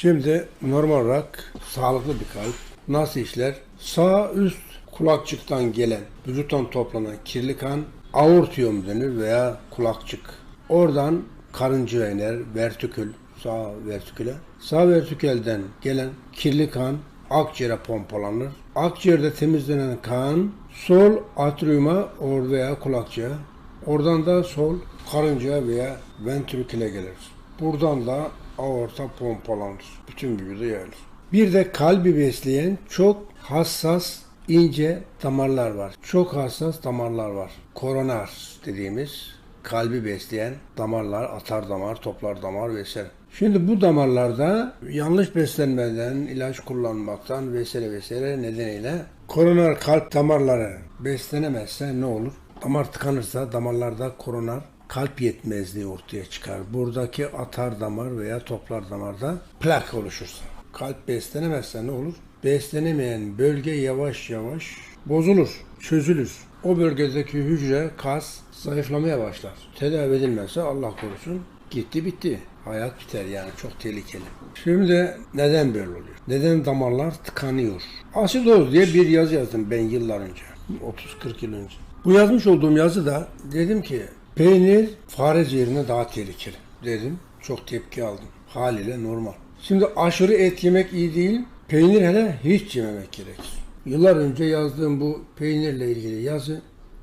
Şimdi normal olarak sağlıklı bir kalp nasıl işler? Sağ üst kulakçıktan gelen, vücuttan toplanan kirli kan aortiyum denir veya kulakçık. Oradan karıncaya iner, vertikül, sağ vertiküle. Sağ vertikülden gelen kirli kan akciğere pompalanır. Akciğerde temizlenen kan sol atriuma or veya kulakçığa, oradan da sol karıncaya veya ventriküle gelir. Buradan da aorta pompalanır. Bütün vücuda yayılır. Bir de kalbi besleyen çok hassas ince damarlar var. Çok hassas damarlar var. Koronar dediğimiz kalbi besleyen damarlar, atar damar, toplar damar vesaire. Şimdi bu damarlarda yanlış beslenmeden, ilaç kullanmaktan vesaire vesaire nedeniyle koronar kalp damarları beslenemezse ne olur? Damar tıkanırsa damarlarda koronar kalp yetmezliği ortaya çıkar. Buradaki atar damar veya toplar damarda plak oluşursa. Kalp beslenemezse ne olur? Beslenemeyen bölge yavaş yavaş bozulur, çözülür. O bölgedeki hücre, kas zayıflamaya başlar. Tedavi edilmezse Allah korusun gitti bitti. Hayat biter yani çok tehlikeli. Şimdi neden böyle oluyor? Neden damarlar tıkanıyor? Asidoz diye bir yazı yazdım ben yıllar önce. 30-40 yıl önce. Bu yazmış olduğum yazıda dedim ki peynir fare zehirine daha tehlikeli dedim. Çok tepki aldım. Haliyle normal. Şimdi aşırı et yemek iyi değil. Peynir hele hiç yememek gerekir. Yıllar önce yazdığım bu peynirle ilgili yazı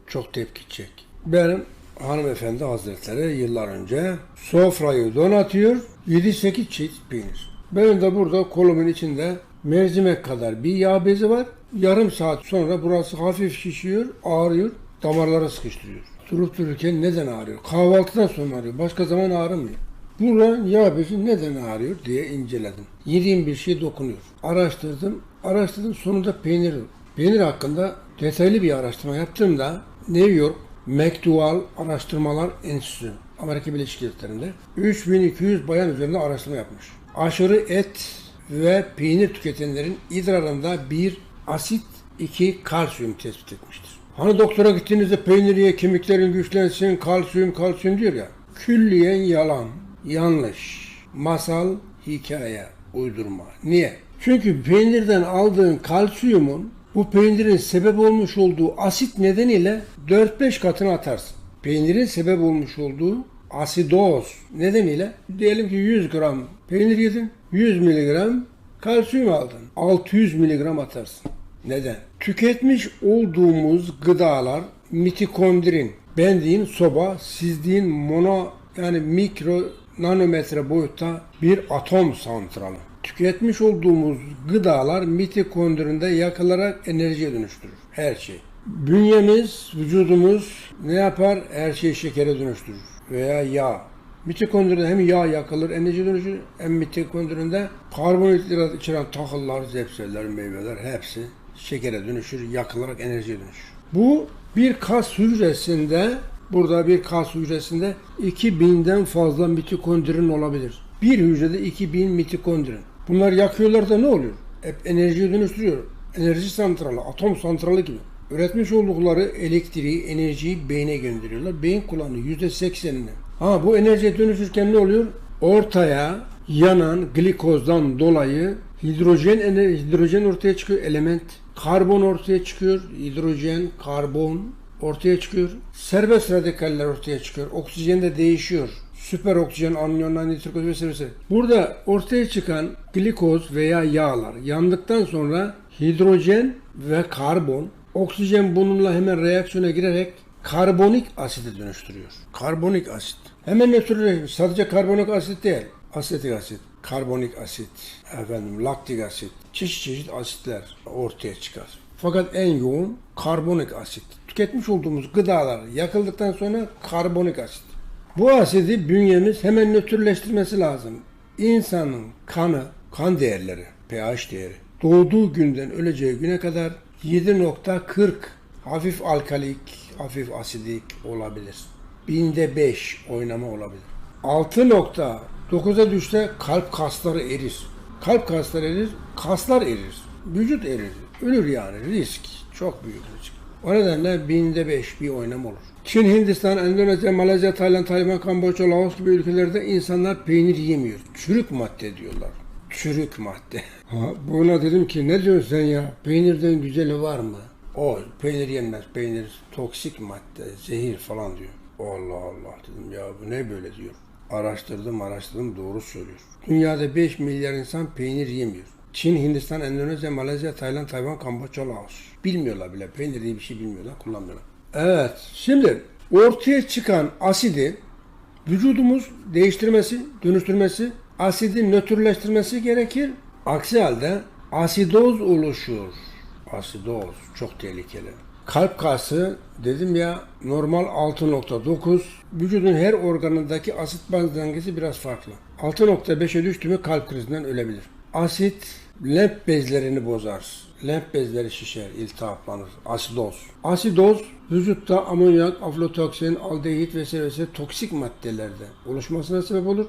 çok tepki çek. Benim hanımefendi hazretleri yıllar önce sofrayı donatıyor 7-8 çeşit peynir. Benim de burada kolumun içinde mercimek kadar bir yağ bezi var. Yarım saat sonra burası hafif şişiyor, ağrıyor, damarlara sıkıştırıyor. Durup dururken neden ağrıyor? Kahvaltıdan sonra ağrıyor. Başka zaman ağrımıyor. Burada yağ bezi neden ağrıyor diye inceledim. Yediğim bir şey dokunuyor. Araştırdım. Araştırdım sonunda peynir. Peynir hakkında detaylı bir araştırma yaptığımda New York McDowell Araştırmalar Enstitüsü Amerika Birleşik Devletleri'nde 3200 bayan üzerinde araştırma yapmış. Aşırı et ve peynir tüketenlerin idrarında bir asit, iki kalsiyum tespit etmiştir. Hani doktora gittiğinizde peynir ye, kemiklerin güçlensin, kalsiyum, kalsiyum diyor ya. Külliyen yalan, yanlış, masal, hikaye, uydurma. Niye? Çünkü peynirden aldığın kalsiyumun bu peynirin sebep olmuş olduğu asit nedeniyle 4-5 katını atarsın. Peynirin sebep olmuş olduğu asidoz nedeniyle diyelim ki 100 gram peynir yedin, 100 miligram kalsiyum aldın. 600 miligram atarsın. Neden? Tüketmiş olduğumuz gıdalar mitokondrin, bendiğin soba, sizdiğin mono yani mikro nanometre boyutta bir atom santralı. Tüketmiş olduğumuz gıdalar mitokondrinde yakılarak enerjiye dönüştürür. Her şey. Bünyemiz, vücudumuz ne yapar? Her şeyi şekere dönüştürür. Veya yağ. Mitokondrinde hem yağ yakılır, enerji dönüşür, hem mitokondrinde karbonhidrat içeren tahıllar, zepseller, meyveler hepsi şekere dönüşür, yakılarak enerjiye dönüşür. Bu bir kas hücresinde, burada bir kas hücresinde 2000'den fazla mitokondrin olabilir. Bir hücrede 2000 mitokondrin. Bunlar yakıyorlar da ne oluyor? Hep enerjiye dönüştürüyor. Enerji santralı, atom santralı gibi. Üretmiş oldukları elektriği, enerjiyi beyne gönderiyorlar. Beyin kullanıyor %80'ini. Ha bu enerjiye dönüşürken ne oluyor? Ortaya yanan glikozdan dolayı hidrojen hidrojen ortaya çıkıyor element. Karbon ortaya çıkıyor. Hidrojen, karbon ortaya çıkıyor. Serbest radikaller ortaya çıkıyor. Oksijen de değişiyor. Süper oksijen, anyonlar, nitrokoz vesaire. Burada ortaya çıkan glikoz veya yağlar yandıktan sonra hidrojen ve karbon oksijen bununla hemen reaksiyona girerek karbonik asite dönüştürüyor. Karbonik asit. Hemen nötrleşmiş. Sadece karbonik asit değil. Asetik asit, karbonik asit, efendim laktik asit, çeşit çeşit asitler ortaya çıkar. Fakat en yoğun karbonik asit. Tüketmiş olduğumuz gıdalar yakıldıktan sonra karbonik asit. Bu asidi bünyemiz hemen nötrleştirmesi lazım. İnsanın kanı, kan değerleri, pH değeri doğduğu günden öleceği güne kadar 7.40 hafif alkalik, hafif asidik olabilir. Binde 5 oynama olabilir. 6.9'a düşse kalp kasları erir. Kalp kasları erir, kaslar erir. Vücut erir. Ölür yani risk. Çok büyük risk. O nedenle binde 5 bir oynama olur. Çin, Hindistan, Endonezya, Malezya, Tayland, Tayvan, Kamboçya, Laos gibi ülkelerde insanlar peynir yemiyor. Çürük madde diyorlar. çürük madde. Ha, buna dedim ki ne diyorsun sen ya? Peynirden güzeli var mı? O peynir yenmez. Peynir toksik madde, zehir falan diyor. Allah Allah dedim ya bu ne böyle diyor. Araştırdım araştırdım doğru söylüyor. Dünyada 5 milyar insan peynir yemiyor. Çin, Hindistan, Endonezya, Malezya, Tayland, Tayvan, Kamboçya, Laos. Bilmiyorlar bile. Peynir diye bir şey bilmiyorlar, kullanmıyorlar. Evet, şimdi ortaya çıkan asidi vücudumuz değiştirmesi, dönüştürmesi, asidi nötrleştirmesi gerekir. Aksi halde asidoz oluşur. Asidoz çok tehlikeli. Kalp kası dedim ya normal 6.9 vücudun her organındaki asit baz dengesi biraz farklı. 6.5'e düştü mü kalp krizinden ölebilir. Asit lenf bezlerini bozar. Lenf bezleri şişer, iltihaplanır. Asidoz. Asidoz vücutta amonyak, aflatoksin, aldehit vesaire vesaire toksik maddelerde oluşmasına sebep olur.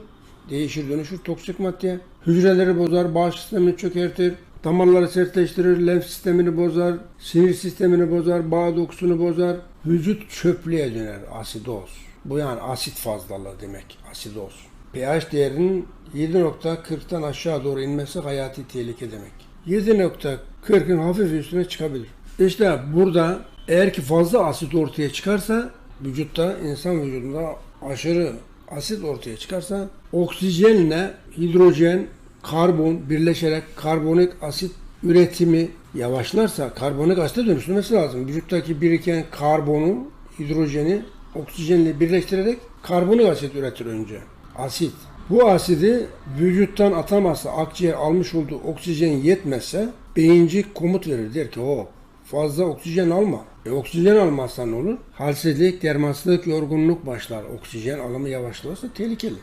Değişir dönüşür toksik maddeye. Hücreleri bozar, bağış sistemini çökertir. Damarları sertleştirir, lenf sistemini bozar, sinir sistemini bozar, bağ dokusunu bozar. Vücut çöplüğe döner asidoz. Bu yani asit fazlalığı demek asidoz. pH değerinin 7.40'tan aşağı doğru inmesi hayati tehlike demek. 7.40'ın hafif üstüne çıkabilir. İşte burada eğer ki fazla asit ortaya çıkarsa vücutta insan vücudunda aşırı asit ortaya çıkarsa oksijenle hidrojen, karbon birleşerek karbonik asit üretimi yavaşlarsa karbonik asite dönüştürmesi lazım. Vücuttaki biriken karbonu, hidrojeni oksijenle birleştirerek karbonik asit üretir önce. Asit. Bu asidi vücuttan atamazsa, akciğer almış olduğu oksijen yetmezse beyincik komut verir. Der ki o fazla oksijen alma. E, oksijen almazsan ne olur? Halsizlik, dermansızlık, yorgunluk başlar. Oksijen alımı yavaşlarsa tehlikeli.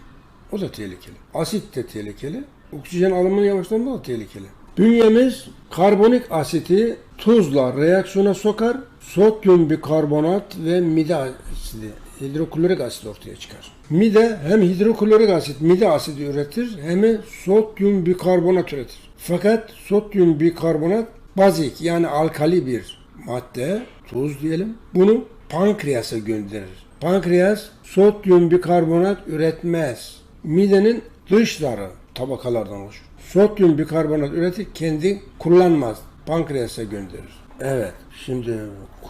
O da tehlikeli. Asit de tehlikeli. Oksijen alımının yavaşlaması da tehlikeli. Bünyemiz karbonik asiti tuzla reaksiyona sokar. Sodyum bikarbonat ve mide asidi, hidroklorik asit ortaya çıkar. Mide hem hidroklorik asit, mide asidi üretir hem de sodyum bikarbonat üretir. Fakat sodyum bikarbonat bazik yani alkali bir madde, tuz diyelim. Bunu pankreasa gönderir. Pankreas sodyum bikarbonat üretmez. Midenin dış zarı tabakalardan oluşur. Sodyum bikarbonat üretir, kendi kullanmaz. Pankreasa gönderir. Evet, şimdi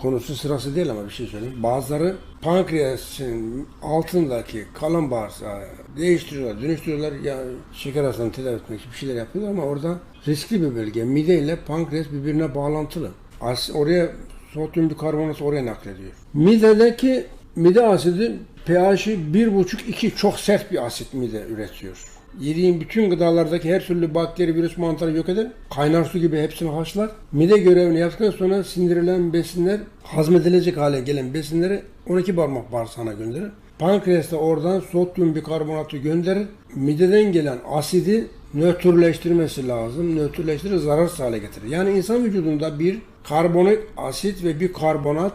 konusu sırası değil ama bir şey söyleyeyim. Bazıları pankreasın altındaki kalın bağırsağı değiştiriyorlar, dönüştürüyorlar. Ya şeker hastalığını tedavi etmek için bir şeyler yapıyorlar ama orada riskli bir bölge. Mide ile pankreas birbirine bağlantılı. As oraya sodyum bikarbonatı oraya naklediyor. Midedeki mide asidi pH'i 1,5-2 çok sert bir asit mide üretiyor. Yediğin bütün gıdalardaki her türlü bakteri, virüs, mantarı yok eder. Kaynar su gibi hepsini haşlar. Mide görevini yaptıktan sonra sindirilen besinler, hazmedilecek hale gelen besinleri 12 parmak bağırsağına gönderir. Pankreas da oradan sodyum bikarbonatı gönderir. Mideden gelen asidi nötrleştirmesi lazım. Nötrleştirir, zararsız hale getirir. Yani insan vücudunda bir karbonik asit ve bir karbonat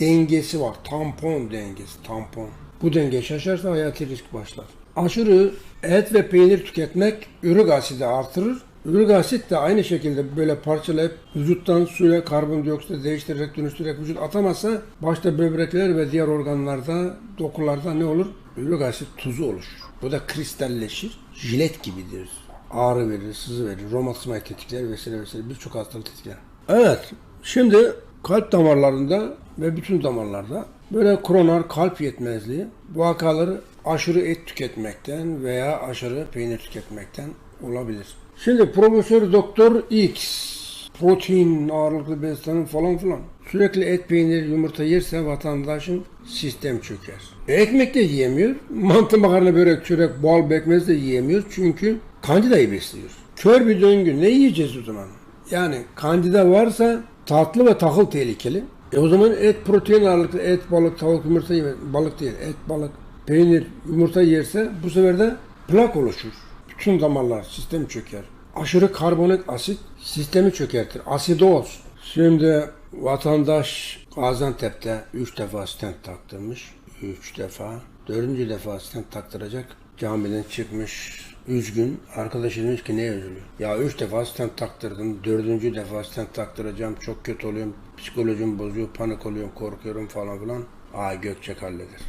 dengesi var. Tampon dengesi, tampon. Bu denge şaşarsa hayati risk başlar. Aşırı et ve peynir tüketmek ürik asidi artırır. Ürik asit de aynı şekilde böyle parçalayıp vücuttan suya karbondioksit değiştirerek dönüştürerek vücut atamazsa başta böbrekler ve diğer organlarda, dokularda ne olur? Ürik asit tuzu oluşur. Bu da kristalleşir. Jilet gibidir. Ağrı verir, sızı verir, romatizmayı tetikler vesaire vesaire birçok hastalık tetikler. Evet, şimdi kalp damarlarında ve bütün damarlarda böyle kroner kalp yetmezliği vakaları aşırı et tüketmekten veya aşırı peynir tüketmekten olabilir. Şimdi Profesör Doktor X protein ağırlıklı beslenin falan filan sürekli et, peynir, yumurta yerse vatandaşın sistem çöker. E, ekmek de yiyemiyor. Mantı, makarna, börek, çörek, bal, bekmez de yiyemiyor. Çünkü kandidayı besliyor. Kör bir döngü. Ne yiyeceğiz o zaman? Yani kandida varsa tatlı ve tahıl tehlikeli. E o zaman et, protein ağırlıklı et, balık, tavuk, yumurta yeme, balık değil, et, balık, peynir, yumurta yerse bu sefer de plak oluşur. Bütün damarlar, sistem çöker. Aşırı karbonik asit sistemi çökertir. Asidoz. Şimdi vatandaş Gaziantep'te 3 defa stent taktırmış. 3 defa. Dördüncü defa stent taktıracak. Camiden çıkmış. Üzgün. Arkadaşı demiş ki neye üzülüyor? Ya üç defa stent taktırdım. Dördüncü defa stent taktıracağım. Çok kötü oluyorum. Psikolojim bozuyor. Panik oluyorum. Korkuyorum falan filan. Aa Gökçek halleder.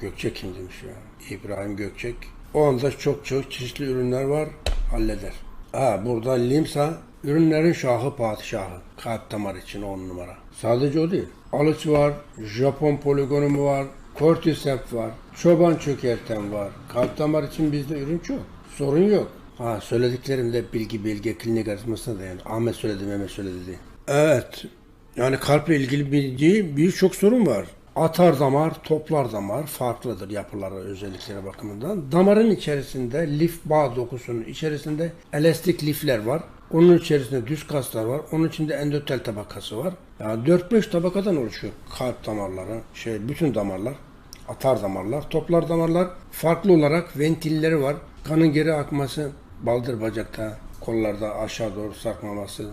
Gökçek kim demiş ya? İbrahim Gökçek. O anda çok çok çeşitli ürünler var. Halleder. Ha, burada limsa ürünlerin şahı padişahı. Kalp damar için on numara. Sadece o değil. Alıç var, Japon poligonu mu var, cordyceps var, çoban çökerten var. Kalp damar için bizde ürün çok. Sorun yok. Ha söylediklerimde bilgi bilgi klinik arasında da yani. Ahmet söyledi, Mehmet söyledi değil. Evet. Yani kalple ilgili bildiği birçok sorun var. Atar damar, toplar damar farklıdır yapıları, özellikleri bakımından. Damarın içerisinde lif bağ dokusunun içerisinde elastik lifler var. Onun içerisinde düz kaslar var. Onun içinde endotel tabakası var. Yani 4-5 tabakadan oluşuyor kalp damarları, şey bütün damarlar. Atar damarlar, toplar damarlar farklı olarak ventilleri var. Kanın geri akması, baldır bacakta, kollarda aşağı doğru sarkmaması,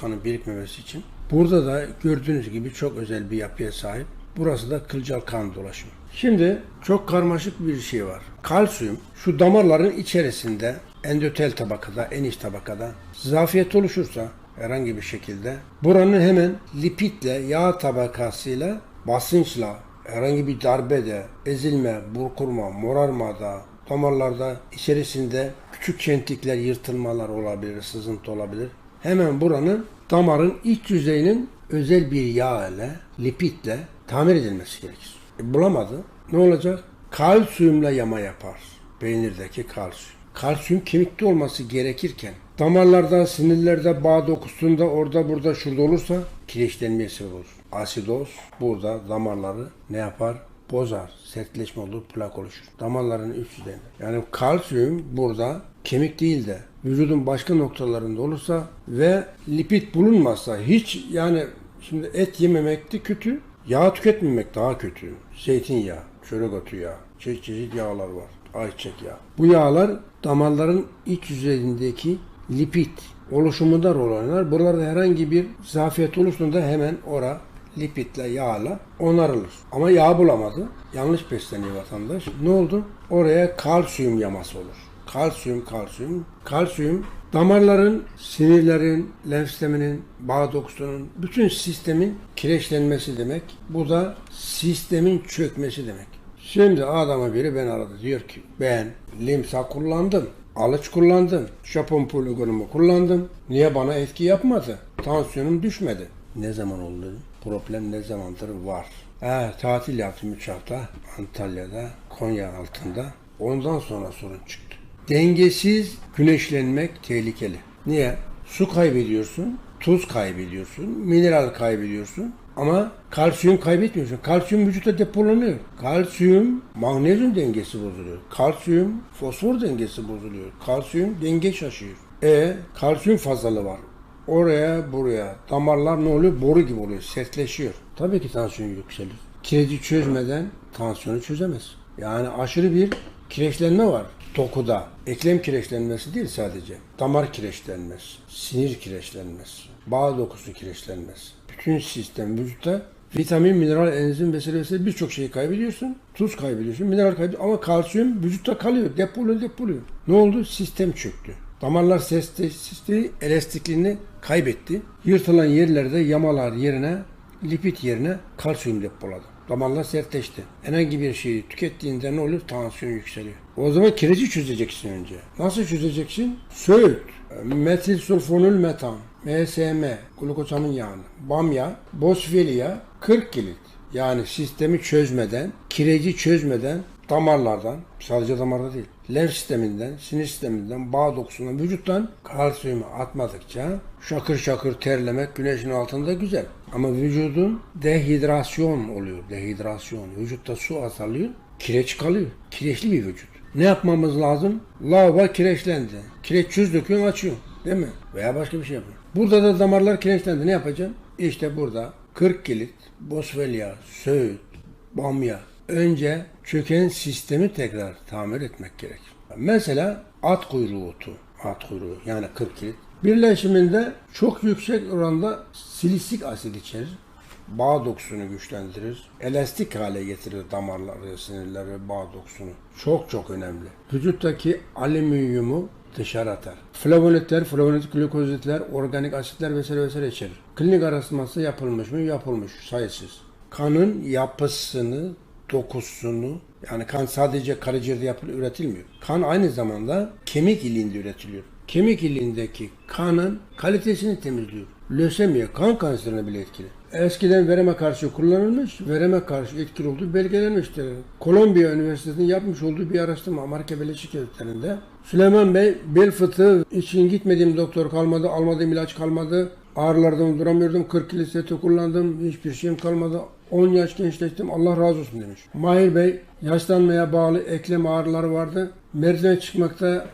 kanın birikmemesi için. Burada da gördüğünüz gibi çok özel bir yapıya sahip. Burası da kılcal kan dolaşımı. Şimdi çok karmaşık bir şey var. Kalsiyum şu damarların içerisinde endotel tabakada, en iç tabakada zafiyet oluşursa herhangi bir şekilde buranın hemen lipidle, yağ tabakasıyla, basınçla, herhangi bir darbede, ezilme, burkulma, morarmada, damarlarda içerisinde küçük çentikler, yırtılmalar olabilir, sızıntı olabilir. Hemen buranın damarın iç yüzeyinin özel bir yağ ile, lipidle tamir edilmesi gerekir. E, bulamadı. Ne olacak? Kalsiyumla yama yapar. Beynirdeki kalsiyum. Kalsiyum kemikte olması gerekirken damarlarda, sinirlerde, bağ dokusunda, orada burada şurada olursa kireçlenmeye sebep olur. Asidoz burada damarları ne yapar? Bozar, sertleşme olur, plak oluşur. Damarların üst yüzeyinde. Yani kalsiyum burada kemik değil de vücudun başka noktalarında olursa ve lipid bulunmazsa hiç yani şimdi et yememek de kötü, yağ tüketmemek daha kötü. Zeytinyağı, çörek otu yağı, çeşit çeşit yağlar var. Ayçiçek yağı. Bu yağlar damarların iç yüzeyindeki lipid oluşumunda rol oynar. Buralarda herhangi bir zafiyet oluştuğunda hemen ora lipidle, yağla onarılır. Ama yağ bulamadı. Yanlış besleniyor vatandaş. Ne oldu? Oraya kalsiyum yaması olur. Kalsiyum, kalsiyum. Kalsiyum damarların, sinirlerin, lenf bağ dokusunun, bütün sistemin kireçlenmesi demek. Bu da sistemin çökmesi demek. Şimdi adama biri ben aradı. Diyor ki ben limsa kullandım. Alıç kullandım. Japon poligonumu kullandım. Niye bana etki yapmadı? Tansiyonum düşmedi. Ne zaman oldu. Problem ne zamandır var. Ha, tatil yaptım 3 hafta Antalya'da, Konya altında. Ondan sonra sorun çıktı. Dengesiz güneşlenmek tehlikeli. Niye? Su kaybediyorsun, tuz kaybediyorsun, mineral kaybediyorsun. Ama kalsiyum kaybetmiyorsun. Kalsiyum vücutta depolanıyor. Kalsiyum, magnezyum dengesi bozuluyor. Kalsiyum, fosfor dengesi bozuluyor. Kalsiyum denge şaşıyor. E kalsiyum fazlalığı var. Oraya buraya damarlar ne oluyor? Boru gibi oluyor. Sertleşiyor. Tabii ki tansiyon yükselir. Kireci çözmeden tansiyonu çözemez. Yani aşırı bir kireçlenme var dokuda. Eklem kireçlenmesi değil sadece. Damar kireçlenmesi, sinir kireçlenmesi, bağ dokusu kireçlenmesi. Bütün sistem vücutta vitamin, mineral, enzim vesaire birçok şeyi kaybediyorsun. Tuz kaybediyorsun, mineral kaybediyorsun ama kalsiyum vücutta kalıyor, depoluyor, depoluyor. Ne oldu? Sistem çöktü. Damarlar sistemi elastikliğini kaybetti. Yırtılan yerlerde yamalar yerine, lipid yerine kalsiyum depoladı. Damarlar sertleşti. Herhangi bir şeyi tükettiğinde ne olur? Tansiyon yükseliyor. O zaman kireci çözeceksin önce. Nasıl çözeceksin? Söğüt, metil sulfonül metan, MSM, glukosamın yağını, bamya, boswellia, 40 kilit. Yani sistemi çözmeden, kireci çözmeden damarlardan, sadece damarda değil, lenf sisteminden, sinir sisteminden, bağ dokusundan, vücuttan kalsiyumu atmadıkça şakır şakır terlemek güneşin altında güzel. Ama vücudun dehidrasyon oluyor, dehidrasyon. Vücutta su azalıyor, kireç kalıyor. Kireçli bir vücut. Ne yapmamız lazım? Lavabo kireçlendi. Kireç çöz döküyorsun açıyor. Değil mi? Veya başka bir şey yapıyor. Burada da damarlar kireçlendi. Ne yapacaksın? İşte burada 40 kilit, boswellia, söğüt, bamya. Önce çöken sistemi tekrar tamir etmek gerekir. Mesela at kuyruğu otu. At kuyruğu yani 40 kilit. Birleşiminde çok yüksek oranda silisik asit içerir. Bağ dokusunu güçlendirir. Elastik hale getirir damarları, sinirleri, bağ dokusunu. Çok çok önemli. Vücuttaki alüminyumu dışarı atar. Flavonitler, flavonit glukozitler, organik asitler vesaire vesaire içerir. Klinik araştırması yapılmış mı? Yapılmış. Sayısız. Kanın yapısını, dokusunu yani kan sadece karaciğerde yapılıyor, üretilmiyor. Kan aynı zamanda kemik iliğinde üretiliyor. kemik iliğindeki kanın kalitesini temizliyor. Lösemi, kan kanserine bile etkili. Eskiden vereme karşı kullanılmış, vereme karşı etkili olduğu belgelenmiştir. Kolombiya Üniversitesi'nin yapmış olduğu bir araştırma Amerika Birleşik Devletleri'nde. Süleyman Bey, bel fıtığı için gitmediğim doktor kalmadı, almadığım ilaç kalmadı. Ağrılardan duramıyordum, 40 kilo seti kullandım, hiçbir şeyim kalmadı. 10 yaş gençleştim, Allah razı olsun demiş. Mahir Bey, yaşlanmaya bağlı eklem ağrıları vardı. Merdiven çıkmakta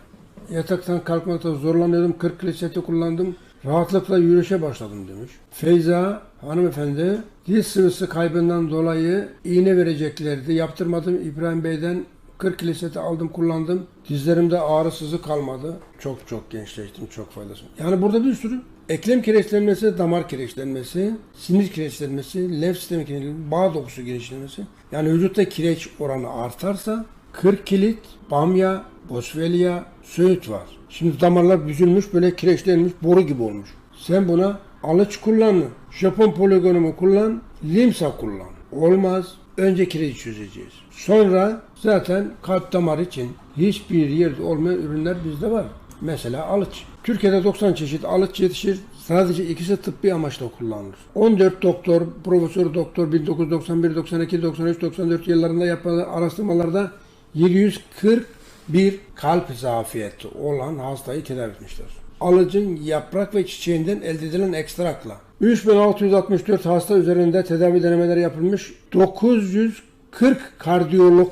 Yataktan kalkmakta zorlanıyordum. 40 kilo seti kullandım. Rahatlıkla yürüyüşe başladım demiş. Feyza hanımefendi diz sıvısı kaybından dolayı iğne vereceklerdi. Yaptırmadım İbrahim Bey'den 40 kilo seti aldım kullandım. Dizlerimde ağrı sızı kalmadı. Çok çok gençleştim. Çok faydası. Yani burada bir sürü eklem kireçlenmesi, damar kireçlenmesi, sinir kireçlenmesi, lenf sistemi kireçlenmesi, bağ dokusu kireçlenmesi. Yani vücutta kireç oranı artarsa 40 kilit, bamya, boswellia, söğüt var. Şimdi damarlar büzülmüş böyle kireçlenmiş boru gibi olmuş. Sen buna alıç kullan, Japon poligonumu kullan, limsa kullan. Olmaz. Önce kireci çözeceğiz. Sonra zaten kalp damar için hiçbir yerde olmayan ürünler bizde var. Mesela alıç. Türkiye'de 90 çeşit alıç yetişir. Sadece ikisi tıbbi amaçla kullanılır. 14 doktor, profesör doktor 1991, 92, 93, 94 yıllarında yapılan araştırmalarda 741 kalp zafiyeti olan hastayı tedavi etmişler. Alıcın yaprak ve çiçeğinden elde edilen ekstrakla. 3664 hasta üzerinde tedavi denemeleri yapılmış. 940 kardiyolog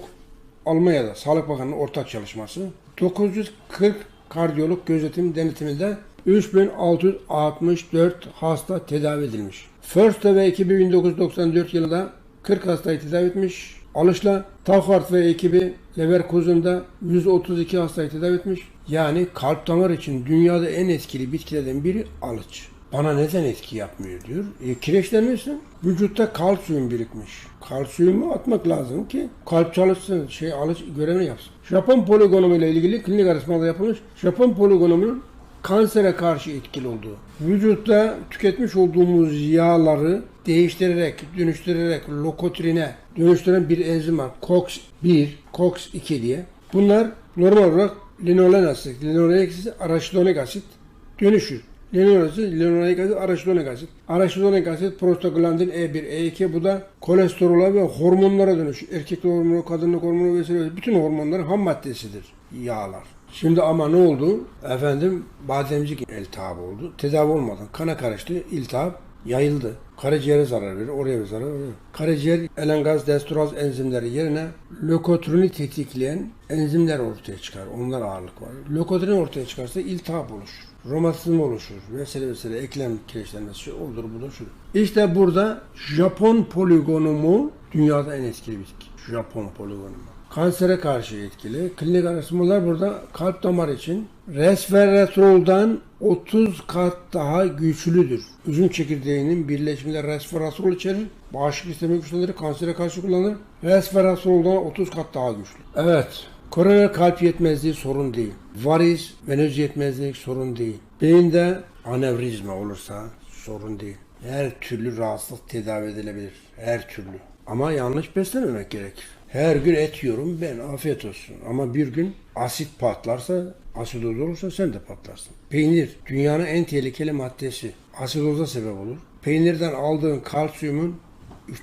Almanya'da Sağlık Bakanı'nın ortak çalışması. 940 kardiyolog gözetim denetiminde 3664 hasta tedavi edilmiş. First ve ekibi 1994 yılında 40 hastayı tedavi etmiş. Alışla Tauchart ve ekibi Leverkusen'da 132 hastayı tedavi etmiş. Yani kalp damar için dünyada en etkili bitkilerden biri alıç. Bana neden etki yapmıyor diyor. E, kireçlenirsin. Vücutta kalsiyum birikmiş. Kalsiyumu atmak lazım ki kalp çalışsın, şey alıç görevini yapsın. Japon poligonumu ile ilgili klinik araştırmalar yapılmış. Japon poligonumunun kansere karşı etkili olduğu. Vücutta tüketmiş olduğumuz yağları değiştirerek, dönüştürerek lokotrine dönüştüren bir enzim var. COX-1, COX-2 diye. Bunlar normal olarak linolen asit, linolenik asit, araşidonik asit dönüşür. Linolen asit, linolenik asit, araşidonik asit. Araşidonik asit prostaglandin E1, E2 bu da kolesterola ve hormonlara dönüşür. Erkek hormonu, kadınlık hormonu vesaire bütün hormonların ham maddesidir yağlar. Şimdi ama ne oldu? Efendim bademcik iltihabı oldu. Tedavi olmadan kana karıştı. iltihap yayıldı. Karaciğere zarar verir, oraya zarar verir. Karaciğer elengaz destroz enzimleri yerine lökotrini tetikleyen enzimler ortaya çıkar. Onlar ağırlık var. Lökotrin ortaya çıkarsa iltihap oluşur. Romatizma oluşur. Vesaire vesaire eklem kireçlenmesi şu olur budur şu. İşte burada Japon poligonumu dünyada en etkili bitki. Japon poligonumu. Kansere karşı etkili. Klinik araştırmalar burada kalp damar için resveratroldan 30 kat daha güçlüdür. Üzüm çekirdeğinin birleşiminde resveratrol içerir. Bağışıklık sistemi güçlendirir. Kansere karşı kullanılır. Resveratroldan 30 kat daha güçlü. Evet. Koroner kalp yetmezliği sorun değil. Varis, venöz yetmezliği sorun değil. Beyinde anevrizma olursa sorun değil. Her türlü rahatsızlık tedavi edilebilir. Her türlü. Ama yanlış beslememek gerekir. Her gün et yiyorum ben afiyet olsun. Ama bir gün asit patlarsa, asidoz olursa sen de patlarsın. Peynir dünyanın en tehlikeli maddesi. Asidoza sebep olur. Peynirden aldığın kalsiyumun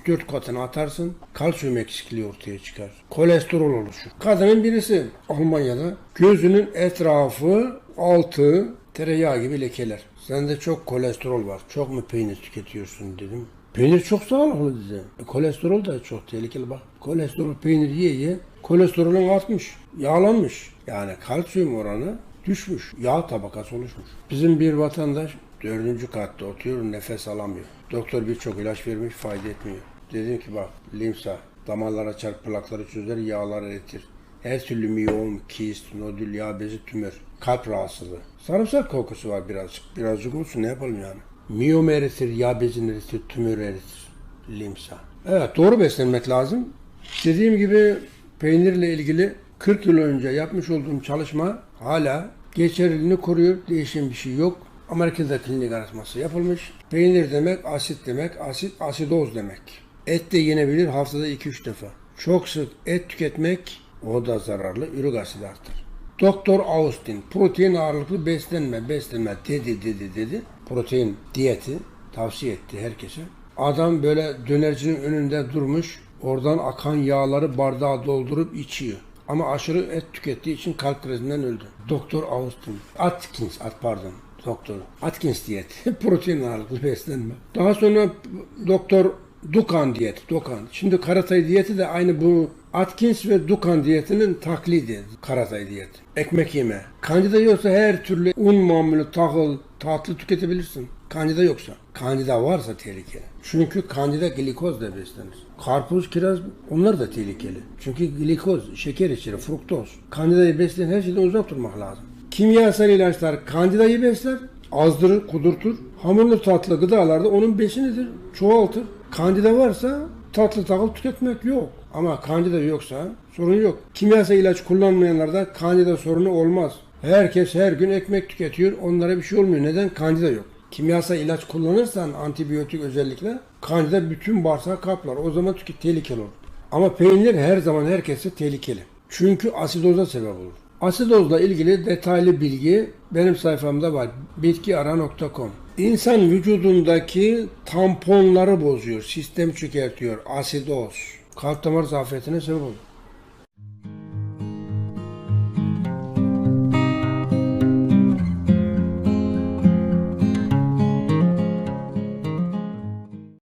3-4 katını atarsın, kalsiyum eksikliği ortaya çıkar. Kolesterol oluşur. Kadının birisi Almanya'da gözünün etrafı, altı tereyağı gibi lekeler. Sende çok kolesterol var. Çok mu peynir tüketiyorsun dedim. Peynir çok sağlıklı dedi. E, kolesterol da çok tehlikeli bak. Kolesterol peynir yiye yiye kolesterolün artmış, yağlanmış. Yani kalsiyum oranı düşmüş. Yağ tabakası oluşmuş. Bizim bir vatandaş dördüncü katta oturuyor nefes alamıyor. Doktor birçok ilaç vermiş fayda etmiyor. Dedim ki bak limsa damarlar açar plakları çözer yağlar eritir. Her türlü miyom, kist, nodül, yağ bezi, tümör, kalp rahatsızlığı. Sarımsak kokusu var birazcık. Birazcık olsun ne yapalım yani. Miyom eritir, yağ bezini eritir, tümör eritir. Limsa. Evet doğru beslenmek lazım. Dediğim gibi peynirle ilgili 40 yıl önce yapmış olduğum çalışma hala geçerliliğini koruyor. Değişen bir şey yok. Amerika'da klinik araştırması yapılmış. Peynir demek asit demek, asit asidoz demek. Et de yenebilir haftada 2-3 defa. Çok sık et tüketmek o da zararlı. Ürik asit artar. Doktor Austin protein ağırlıklı beslenme beslenme dedi dedi dedi. Protein diyeti tavsiye etti herkese. Adam böyle dönercinin önünde durmuş. Oradan akan yağları bardağa doldurup içiyor. Ama aşırı et tükettiği için kalp krizinden öldü. Doktor Austin. Atkins, at pardon. Doktor. Atkins diyeti. Protein ağırlıklı beslenme. Daha sonra Doktor Dukan diyeti. Dukan. Şimdi Karatay diyeti de aynı bu Atkins ve Dukan diyetinin taklidi. Karatay diyeti. Ekmek yeme. Kandida yoksa her türlü un mamülü, tahıl, tatlı tüketebilirsin. Kandida yoksa. Kandida varsa tehlikeli. Çünkü kandida glikozla beslenir. Karpuz, kiraz onlar da tehlikeli. Çünkü glikoz, şeker içerir, fruktoz. Kandidayı besleyen her şeyden uzak durmak lazım. Kimyasal ilaçlar kandidayı besler, azdırır, kudurtur. Hamurlu tatlı gıdalarda onun besinidir, çoğaltır. Kandida varsa tatlı tahıl tüketmek yok. Ama kandida yoksa sorun yok. Kimyasal ilaç kullanmayanlarda kandida sorunu olmaz. Herkes her gün ekmek tüketiyor. Onlara bir şey olmuyor. Neden? Kandida yok. Kimyasal ilaç kullanırsan antibiyotik özellikle kandida bütün bağırsağı kaplar. O zaman tüket tehlikeli olur. Ama peynir her zaman herkese tehlikeli. Çünkü asidoza sebep olur. Asidozla ilgili detaylı bilgi benim sayfamda var. bitkiara.com İnsan vücudundaki tamponları bozuyor, sistem çökertiyor, asidoz. Kalp damar zafiyetine sebep olur.